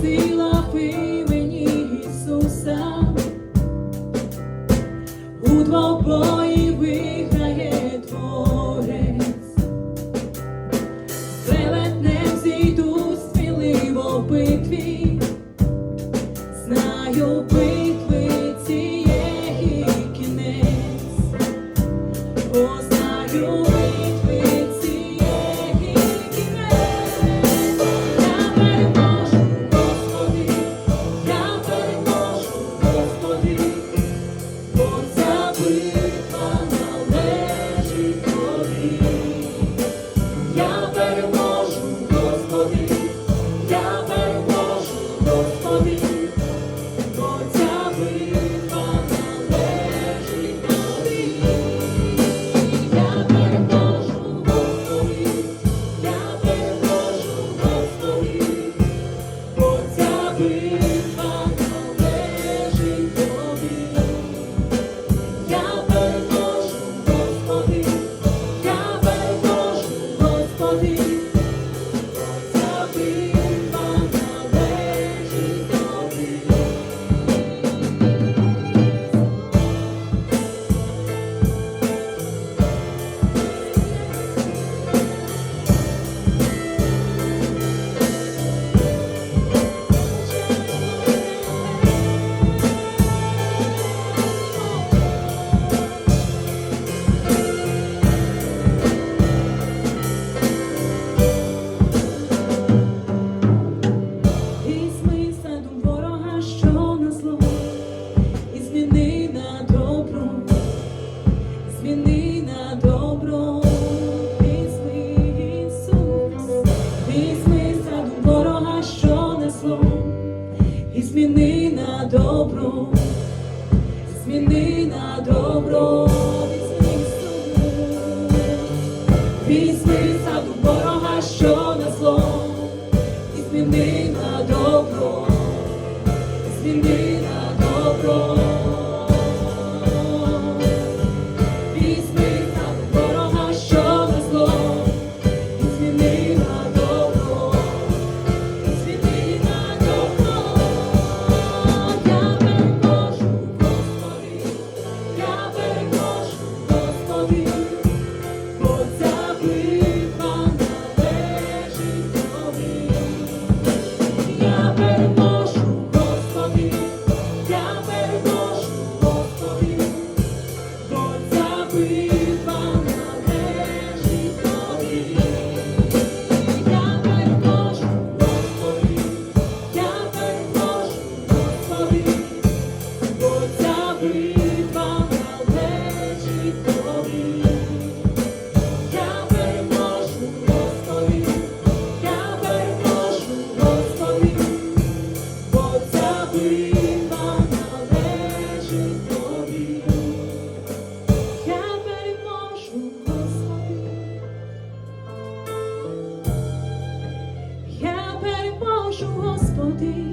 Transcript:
сила імені Ісуса, у двобої виграє творець, велетнем зійду сміливо в битві, знаю битви цієї кінець. holy. і зміни на добро, зміни на добро, візьми саду ворога, що на зло, і зміни на добро, зміни на добро. You. можу, Господи.